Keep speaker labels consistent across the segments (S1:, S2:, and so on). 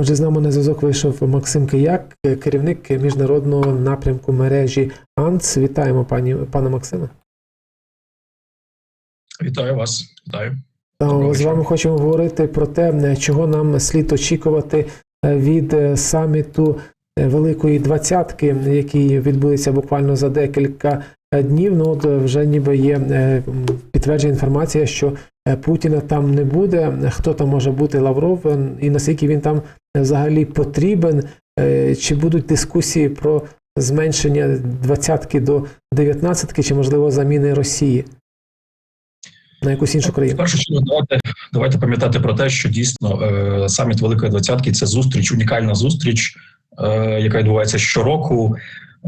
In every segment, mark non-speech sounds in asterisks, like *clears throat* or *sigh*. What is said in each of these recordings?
S1: Отже, з нами на зв'язок вийшов Максим Кияк, керівник міжнародного напрямку мережі АНЦ. Вітаємо пані пане Максиме.
S2: Вітаю вас, вітаю. Доброго
S1: З вами
S2: вечора.
S1: хочемо говорити про те, чого нам слід очікувати е, від е, саміту е, Великої Двадцятки, який відбудеться буквально за декілька е, днів. Ну от е, вже ніби є е, підтверджена інформація, що е, Путіна там не буде. Хто там може бути Лавров е, і наскільки він там взагалі потрібен? Е, Чи будуть дискусії про зменшення двадцятки до дев'ятнадцятки, чи можливо заміни Росії на якусь іншу країну?
S2: В першу чергу, давайте давайте пам'ятати про те, що дійсно е, саміт Великої Двадцятки це зустріч, унікальна зустріч, е, яка відбувається щороку.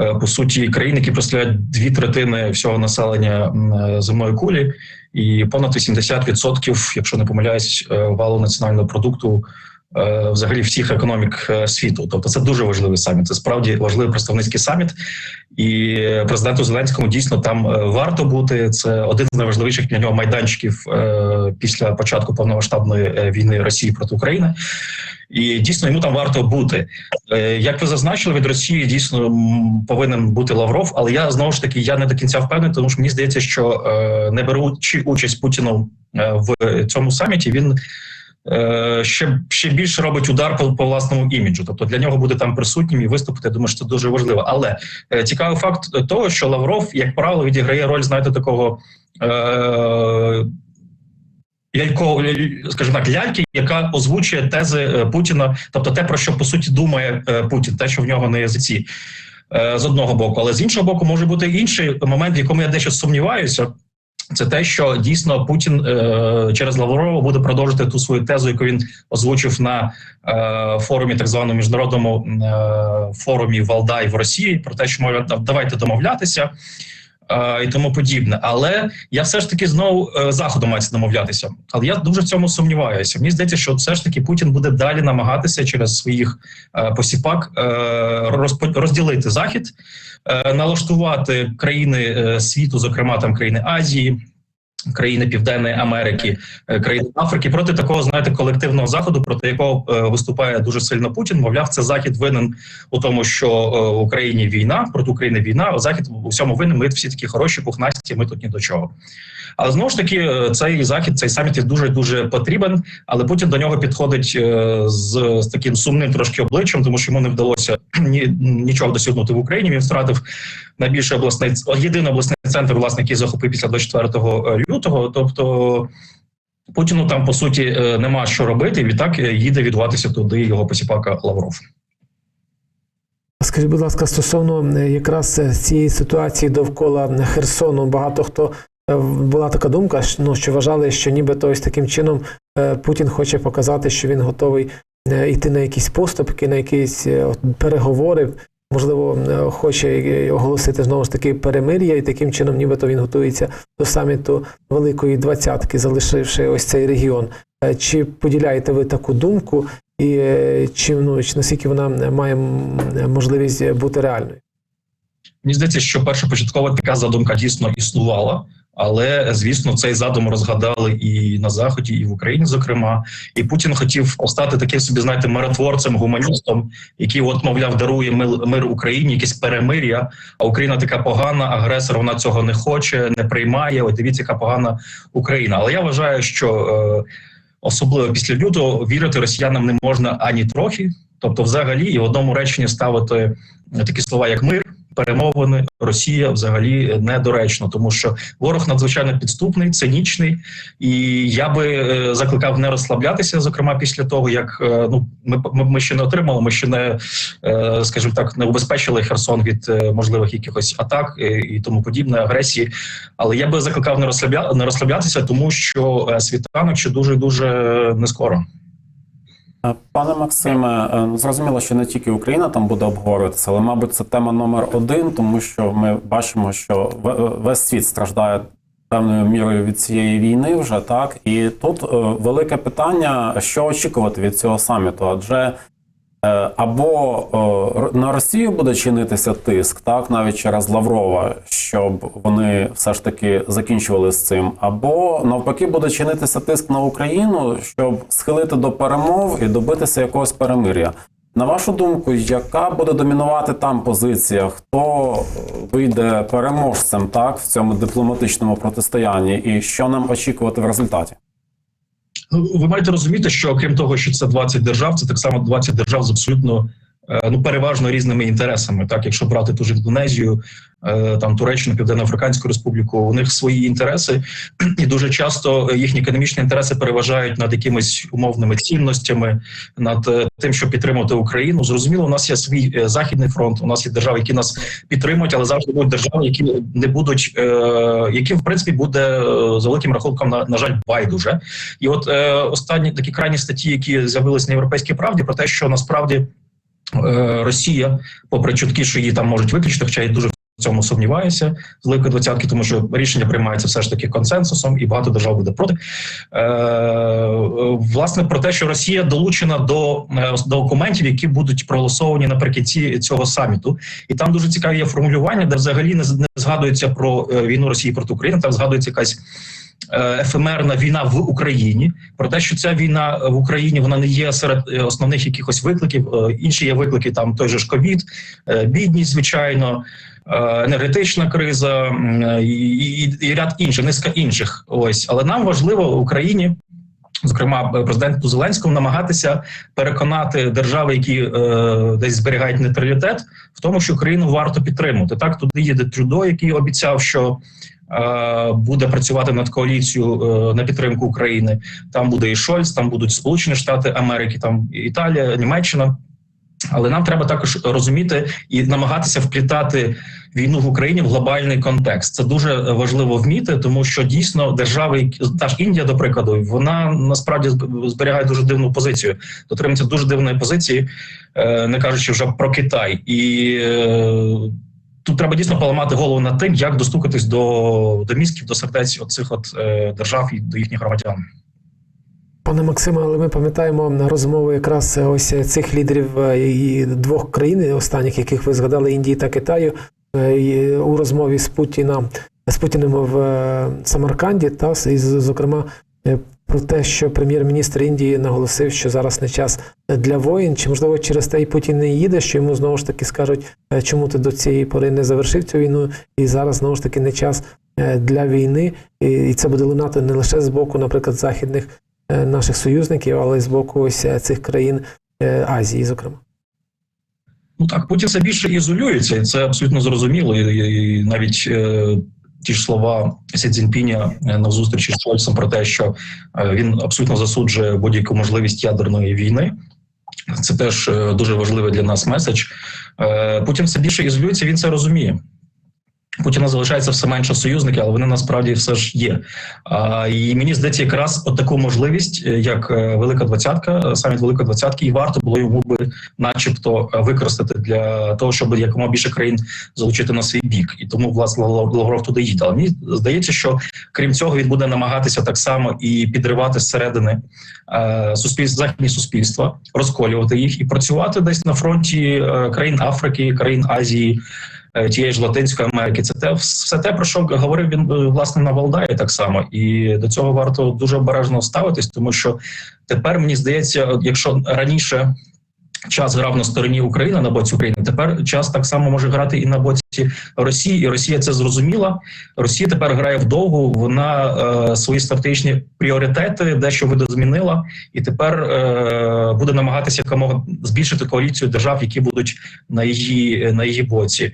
S2: Е, по суті, країни, які представляють дві третини всього населення е, земної кулі, і понад 80%, якщо не помиляюсь, е, валу національного продукту. Е, Взагалі всіх економік е, світу, тобто це дуже важливий саміт. Це справді важливий представницький саміт, і президенту Зеленському дійсно там е, варто бути. Це один з найважливіших для нього майданчиків після початку повномасштабної війни Росії проти України. І дійсно йому там варто бути. Як ви зазначили, від Росії дійсно повинен бути Лавров, але я знову ж таки я не до кінця впевнений, тому що мені здається, що не беручи участь Путіну в цьому саміті, він ще ще більше робить удар по, по власному іміджу. Тобто для нього буде там присутнім і виступити. Я думаю, що це дуже важливо. Але е, цікавий факт того, що Лавров, як правило, відіграє роль, знаєте, такого. Е, Лялько, скажімо так, ляльки, яка озвучує тези е, Путіна, тобто те, про що по суті думає е, Путін, те, що в нього на язиці, е, з одного боку, але з іншого боку, може бути інший момент, в якому я дещо сумніваюся. Це те, що дійсно Путін е, через Лаврова буде продовжити ту свою тезу, яку він озвучив на е, форумі, так званому міжнародному е, форумі Валдай в Росії, про те, що мовляв, давайте домовлятися і тому подібне. Але я все ж таки знову заходу заходом мається домовлятися. Але я дуже в цьому сумніваюся. Мені здається, що все ж таки Путін буде далі намагатися через своїх е, посіпак е, розділити захід, е, налаштувати країни е, світу, зокрема там країни Азії. Країни Південної Америки, е, країни Африки проти такого, знаєте, колективного заходу, проти якого е, виступає дуже сильно Путін. Мовляв, це захід винен у тому, що е, в Україні війна, проти України війна. А захід у всьому винен. Ми всі такі хороші, пухнасті. Ми тут ні до чого. Але знову ж таки, цей захід, цей саміт дуже дуже потрібен. Але Путін до нього підходить з, з таким сумним трошки обличчям, тому що йому не вдалося *clears throat* ні нічого досягнути в Україні. Він втратив найбільший обласний єдиний обласний центр, власне, який захопив після 24 лютого. Тобто Путіну там по суті е, нема що робити. Відтак е, їде відбуватися туди його посіпака Лавров.
S1: Скажіть, будь ласка, стосовно е, якраз цієї ситуації довкола Херсону, багато хто була така думка, ну, що вважали, що нібито ось таким чином Путін хоче показати, що він готовий йти на якісь поступки, на якісь переговори. Можливо, е, хоче оголосити знову ж таки перемир'я, і таким чином, нібито він готується до саміту Великої Двадцятки, залишивши ось цей регіон. Е, Чи поділяєте ви таку думку, і е, чи ну чи наскільки вона має можливість бути реальною?
S2: Мені здається, що першопочаткова така задумка дійсно існувала, але звісно, цей задум розгадали і на заході, і в Україні, зокрема. І Путін хотів стати таким собі, знаєте, миротворцем, гуманістом, який, от, мовляв, дарує мир, Україні, якесь перемир'я. А Україна така погана, агресор вона цього не хоче, не приймає. От дивіться, яка погана Україна. Але я вважаю, що е, особливо після лютого вірити росіянам не можна ані трохи. Тобто, взагалі, і в одному реченні ставити такі слова, як мир, перемовини, Росія взагалі недоречно, тому що ворог надзвичайно підступний, цинічний, і я би е, закликав не розслаблятися, зокрема після того, як е, ну ми, ми, ще не отримали, ми ще не е, скажімо так, не убезпечили Херсон від можливих якихось атак і тому подібне агресії. Але я би закликав не розслабля не розслаблятися, тому що світанок ще дуже дуже не скоро.
S3: Е, Пане Максиме, е, ну, зрозуміло, що не тільки Україна там буде обговорюватися, але, мабуть, це тема номер один, тому що ми бачимо, що е, весь світ страждає певною мірою від цієї війни вже так. І тут велике питання, що очікувати від цього саміту, адже Або е, на Росію буде чинитися тиск, так навіть через Лаврова, щоб вони все ж таки закінчували з цим, або навпаки буде чинитися тиск на Україну, щоб схилити до перемов і добитися якогось перемир'я. На вашу думку, яка буде домінувати там позиція? Хто вийде переможцем так в цьому дипломатичному протистоянні, і що нам очікувати в результаті?
S2: Ну, ви маєте розуміти, що окрім того, що це 20 держав, це так само 20 держав з абсолютно е, ну переважно різними інтересами. Так, якщо брати ту ж Індонезію, там Туреччину, Південно-Африканську Республіку, у них свої інтереси, і дуже часто їхні економічні інтереси переважають над якимись умовними цінностями, над е, тим, щоб підтримувати Україну. Зрозуміло, у нас є свій е, західний фронт. У нас є держави, які нас підтримують, але завжди будуть держави, які не будуть, е, яким в принципі буде е, за великим рахунком на, на жаль байдуже. І от е, останні такі крайні статті, які з'явилися на європейській правді, про те, що насправді е, Росія, попри чутки, що її там можуть виключити, хоча я дуже цьому сумніваюся з великої двадцятки, тому що рішення приймається все ж таки консенсусом, і багато держав буде проти. Е, власне про те, що Росія долучена до е, документів, які будуть проголосовані наприкінці цього саміту, і там дуже цікаві є формулювання, де взагалі не, згадується про е, війну Росії проти України, там згадується якась ефемерна війна в Україні. Про те, що ця війна в Україні вона не є серед е, основних якихось викликів. Е, Інші є виклики, там той же ж ковід, е, бідність, звичайно. е, Енергетична криза е, і, і, і ряд інших, низка інших. Ось, але нам важливо в Україні, зокрема президенту Зеленському, намагатися переконати держави, які е, десь зберігають нейтралітет, в тому, що Україну варто підтримати. Так туди їде Трюдо, який обіцяв, що е, буде працювати над коаліцією е, на підтримку України. Там буде і Шольц, там будуть Сполучені Штати Америки, там Італія, Німеччина. Але нам треба також розуміти і намагатися вплітати війну в Україні в глобальний контекст. Це дуже важливо вміти, тому що дійсно держави, та ж Індія, до прикладу, вона насправді зберігає дуже дивну позицію, дотримується дуже дивної позиції, е, не кажучи вже про Китай. І е, тут треба дійсно поламати голову над тим, як достукатись до, до мізків, до сердець оцих от е, держав і до їхніх громадян.
S1: Пане Максиме, але ми пам'ятаємо розмову якраз ось цих лідерів е, двох країн, останніх, яких ви згадали, Індії та Китаю, е, у розмові з Путіна з Путіним в е, Самарканді, та і зокрема е, про те, що прем'єр-міністр Індії наголосив, що зараз не час для воїн, чи можливо через те і Путін не їде, що йому знову ж таки скажуть, е, чому ти до цієї пори не завершив цю війну, і зараз знову ж таки не час е, для війни, і це буде лунати не лише з боку, наприклад, західних е, наших союзників, але й з боку ось е, цих країн е, Азії, зокрема.
S2: Ну так, Путін все більше ізолюється, і це абсолютно зрозуміло. І, навіть е, ті ж слова Сі Цзіньпіня е, на зустрічі з Шольцем про те, що е, він абсолютно засуджує будь-яку можливість ядерної війни. Це теж е, дуже важливий для нас меседж. Е, Путін все більше ізолюється, він це розуміє. Путіна залишається все менше союзників, але вони насправді все ж є. А, і мені здається, якраз от таку можливість, е, як е, Велика Двадцятка, е, саміт Великої Двадцятки, і варто було йому би, начебто, використати для того, щоб якомога більше країн залучити на свій бік. І тому власне Лавров туди їде. Але мені здається, що крім цього він буде намагатися так само і підривати зсередини е, суспільств, західні суспільства, розколювати їх і працювати десь на фронті країн Африки, країн Азії. Е, Тієї ж Латинської Америки, це те все те, про що говорив він е, власне на Валдаї так само, і до цього варто дуже обережно ставитись, тому що тепер мені здається, якщо раніше час грав на стороні України на боці України, тепер час так само може грати і на боці Росії, і Росія це зрозуміла. Росія тепер грає вдовгу. Вона е, свої стратегічні пріоритети дещо видозмінила, і тепер е, буде намагатися якомога збільшити коаліцію держав, які будуть на її на її боці.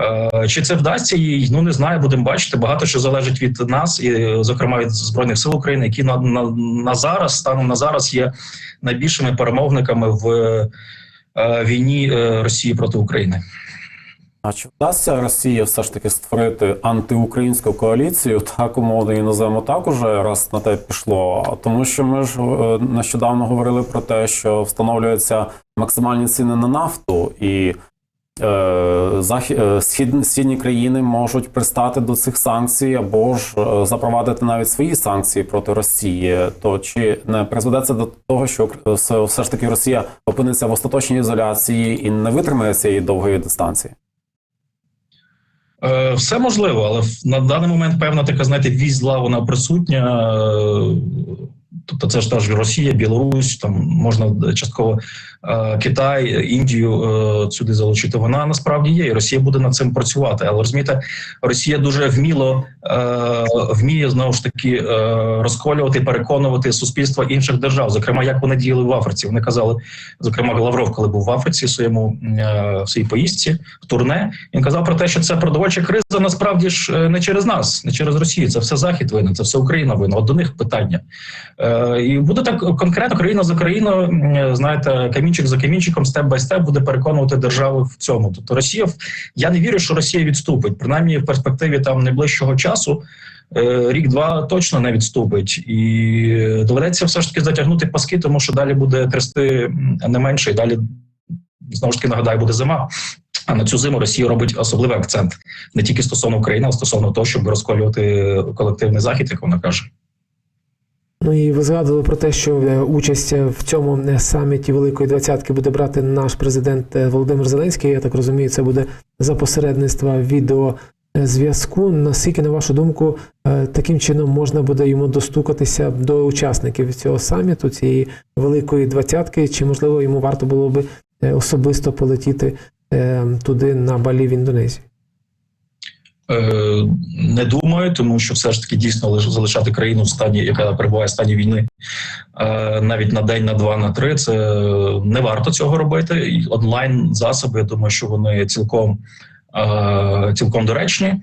S2: Е, Чи це вдасться їй? Ну не знаю, будемо бачити. Багато що залежить від нас, і зокрема від збройних сил України, які на, на, на зараз станом на зараз є найбільшими перемовниками в е, війні е, Росії проти України.
S3: А чи вдасться Росії все ж таки створити антиукраїнську коаліцію, так умовно її називаємо так уже раз на те пішло? Тому що ми ж е, нещодавно говорили про те, що встановлюються максимальні ціни на нафту, і східні країни можуть пристати до цих санкцій або ж е, запровадити навіть свої санкції проти Росії, то чи не призведе це до того, що все, ж таки Росія опиниться в остаточній ізоляції і не витримає цієї довгої дистанції?
S2: Е, Все можливо, але на даний момент певна така, знаєте, вісь вона присутня. Е, Тобто, це ж теж Росія, Білорусь, там можна частково е, Китай, Індію е, сюди залучити. Вона насправді є, і Росія буде над цим працювати. Але розумієте, Росія дуже вміло е, вміє знову ж таки е, розколювати, переконувати суспільства інших держав. Зокрема, як вони діяли в Африці. Вони казали, зокрема, Лавров, коли був в Африці в своєму е, в своїй поїздці в турне, він казав про те, що це продовольча криза насправді ж е, не через нас, не через Росію. Це все захід винен, це все Україна винна. От до них питання. Е, і буде так конкретно країна за країною, знаєте, камінчик за камінчиком, степ бай степ буде переконувати держави в цьому. Тобто Росія, я не вірю, що Росія відступить. Принаймні в перспективі там найближчого часу. е, Рік-два точно не відступить, і доведеться все ж таки затягнути паски, тому що далі буде трясти не менше, і далі знову ж таки нагадаю, буде зима. А на цю зиму Росія робить особливий акцент не тільки стосовно України, а стосовно того, щоб розколювати колективний захід, як вона каже.
S1: Ну і ви згадували про те, що е, участь е, в цьому е, саміті Великої Двадцятки буде брати наш президент Володимир Зеленський. Я так розумію, це буде за посередництва відеозв'язку. Наскільки, на вашу думку, таким чином можна буде йому достукатися до учасників цього саміту, цієї великої двадцятки? Чи можливо йому варто було би особисто полетіти туди на Балі в Індонезії?
S2: Е, Не думаю, тому що все ж таки дійсно лиш- залишати країну в стані, яка перебуває в стані війни, е, навіть на день, на два, на три. Це не варто цього робити. І онлайн засоби. Я думаю, що вони цілком е, цілком доречні.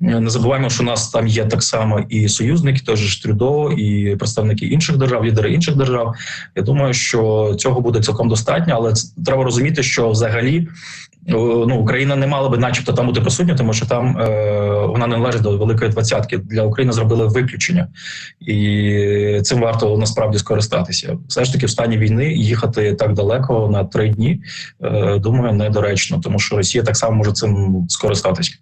S2: Не забуваємо, що у нас там є так само і союзники, теж Трюдо, і представники інших держав, лідери інших держав. Я думаю, що цього буде цілком достатньо, але треба розуміти, що взагалі ну Україна не мала би, начебто, там бути присутня, тому що там е, вона не належить до великої двадцятки. Для України зробили виключення, і цим варто насправді скористатися. Все ж таки, в стані війни їхати так далеко на три дні. Е, думаю, недоречно, тому що Росія так само може цим скористатися.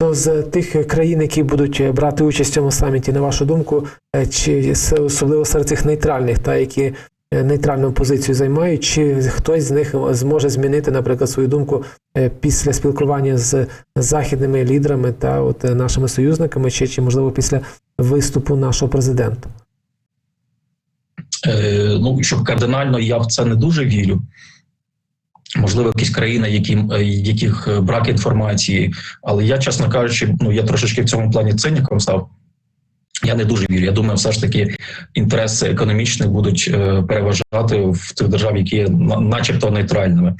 S1: З тих країн, які будуть е, брати участь в цьому саміті, на вашу думку, е, чи особливо серед цих нейтральних, та які е, нейтральну позицію займають, чи хтось з них зможе змінити, наприклад, свою думку е, після спілкування з західними лідерами та от е, нашими союзниками, чи, чи можливо після виступу нашого президента?
S2: Е, ну щоб кардинально я в це не дуже вірю. Можливо, якісь країни, е, яких е, брак інформації, але я, чесно кажучи, ну я трошечки в цьому плані циніком став. Я не дуже вірю. Я думаю, все ж таки інтереси економічні будуть е, переважати в тих держав, які є начебто нейтральними.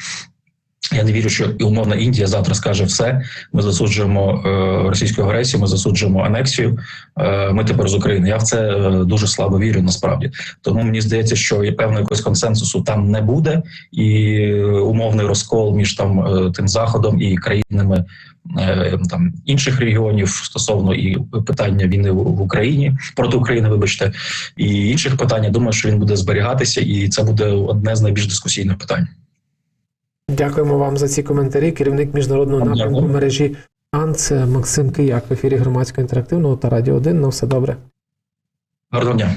S2: Я не вірю, що умовна Індія завтра скаже все. Ми засуджуємо е, російську агресію, ми засуджуємо анексію. Е, ми тепер з України. Я в це е, дуже слабо вірю. Насправді, тому мені здається, що і певного якогось консенсусу там не буде, і е, умовний розкол між там е, тим заходом і країнами е, там інших регіонів стосовно і питання війни в, в Україні проти України, вибачте, і інших питань. Я думаю, що він буде зберігатися, і це буде одне з найбільш дискусійних питань.
S1: Дякуємо вам за ці коментарі. Керівник міжнародного
S2: Дякую.
S1: напрямку мережі АНЦ Максим Кияк в ефірі громадського інтерактивного та радіо 1. На все добре.
S2: Гарного дня.